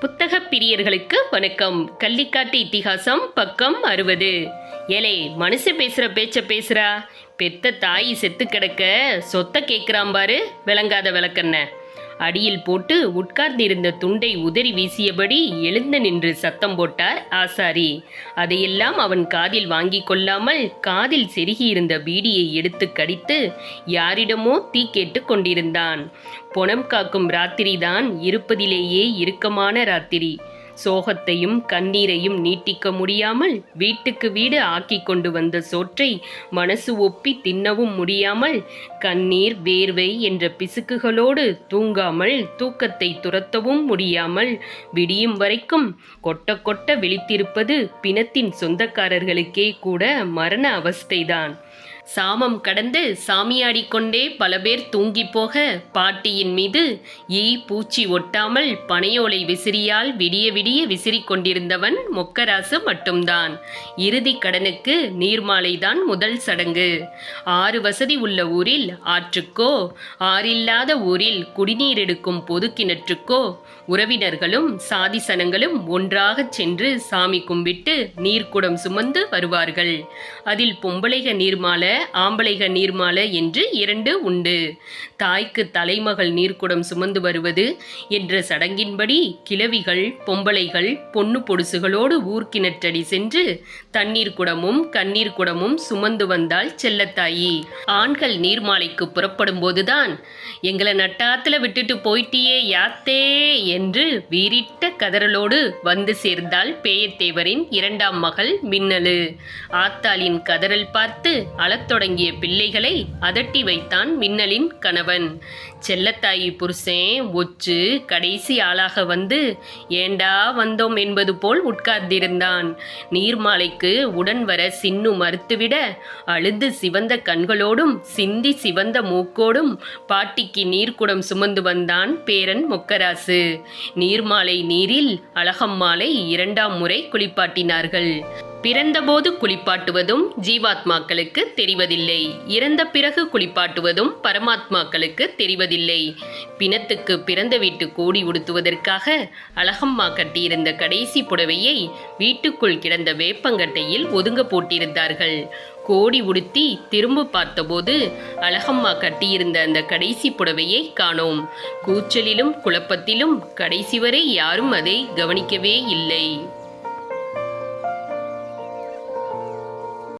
புத்தக பிரியர்களுக்கு வணக்கம். கள்ளிக்காட்டு இத்திகாசம் பக்கம் அறுபது. ஏலே மனுஷ பேசுற பேச்ச பேசுறா. பெத்த தாய் செத்து கிடக்க சொத்த கேட்குறான் பாரு விளங்காத விளக்கண்ண. அடியில் போட்டு உட்கார்ந்திருந்த துண்டை உதறி வீசியபடி எழுந்து நின்று சத்தம் போட்டார் ஆசாரி. அதையெல்லாம் அவன் காதில் வாங்கி கொள்ளாமல் காதில் செருகியிருந்த பீடியை எடுத்து கடித்து யாரிடமோ தீ கேட்டு கொண்டிருந்தான். பொணம் காக்கும் ராத்திரிதான் இருப்பதிலேயே இறுக்கமான ராத்திரி. சோகத்தையும் கண்ணீரையும் நீட்டிக்க முடியாமல் வீட்டுக்கு வீடு ஆக்கி கொண்டு வந்த சோற்றை மனசு ஒப்பி தின்னவும் முடியாமல் கண்ணீர் வேர்வை என்ற பிசுக்குகளோடு தூங்காமல் தூக்கத்தை துரத்தவும் முடியாமல் விடியும் வரைக்கும் கொட்ட கொட்ட விழித்திருப்பது பிணத்தின் சொந்தக்காரர்களுக்கே கூட மரண அவஸ்தைதான். சாமம் கடந்து சாமியாடிக்கொண்டே பல பேர் தூங்கி போக பாட்டியின் மீது ஈ பூச்சி ஒட்டாமல் பனையோலை விசிறியால் விடிய விடிய விசிறிக் கொண்டிருந்தவன் மொக்கராசு மட்டும்தான். இறுதி கடனுக்கு நீர்மாலைதான் முதல் சடங்கு. ஆறு வசதி உள்ள ஊரில் ஆற்றுக்கோ ஆறில்லாத ஊரில் குடிநீர் எடுக்கும் பொது கிணற்றுக்கோ உறவினர்களும் சாதிசனங்களும் ஒன்றாகச் சென்று சாமி கும்பிட்டு நீர்க்குடம் சுமந்து வருவார்கள். அதில் பொம்பளைக நீர்மால ஆம்பளைக நீர்மால என்று இரண்டு உண்டு. தாய்க்கு தலைமகள் நீர்க்குடம் சுமந்து வருவது என்ற சடங்கின்படி கிழவிகள் பொம்பளைகள் பொண்ணு பொடுசுகளோடு ஊர்க்கிணற்றடி சென்று தண்ணீர் குடமும் கண்ணீர் குடமும் சுமந்து வந்தால் செல்லத்தாயி. ஆண்கள் நீர்மாலைக்கு புறப்படும் போதுதான் எங்களை நட்டாத்துல விட்டுட்டு போயிட்டியே யாத்தே என்று வீறிட்ட கதறலோடு வந்து சேர்ந்தால் பேயத்தேவரின் இரண்டாம் மகள் மின்னலு. ஆத்தாளின் கதறல் பார்த்து அழத் தொடங்கிய பிள்ளைகளை அதட்டி வைத்தான் மின்னலின் கணவன். செல்லத்தாயி புருஷன் ஒச்சு கடைசி ஆளாக வந்து ஏண்டா வந்தோம்? என்பது போல் உட்கார்ந்திருந்தான். நீர்மாலைக்கு உடன் வர சின்னு மறுத்துவிட அழுது சிவந்த கண்களோடும் சிந்தி சிவந்த மூக்கோடும் பாட்டிக்கு நீர்க்குடம் சுமந்து வந்தான் பேரன் மொக்கராசு. நீர்மாலை நீரில் அழகம்மாளை இரண்டாம் முறை குளிப்பாட்டினார்கள். பிறந்தபோது குளிப்பாட்டுவதும் ஜீவாத்மாக்களுக்கு தெரிவதில்லை. இறந்த பிறகு குளிப்பாட்டுவதும் பரமாத்மாக்களுக்கு தெரிவதில்லை. பிணத்துக்கு பிறந்த வீட்டு கோடி உடுத்துவதற்காக அழகம்மா கட்டியிருந்த கடைசி புடவையை வீட்டுக்குள் கிடந்த வேப்பங்கட்டையில் ஒதுங்க போட்டிருந்தார்கள். கோடி உடுத்தி திரும்ப பார்த்தபோது அழகம்மா கட்டியிருந்த அந்த கடைசி புடவையை காணோம். கூச்சலிலும் குழப்பத்திலும் கடைசி வரை யாரும் அதை கவனிக்கவே இல்லை.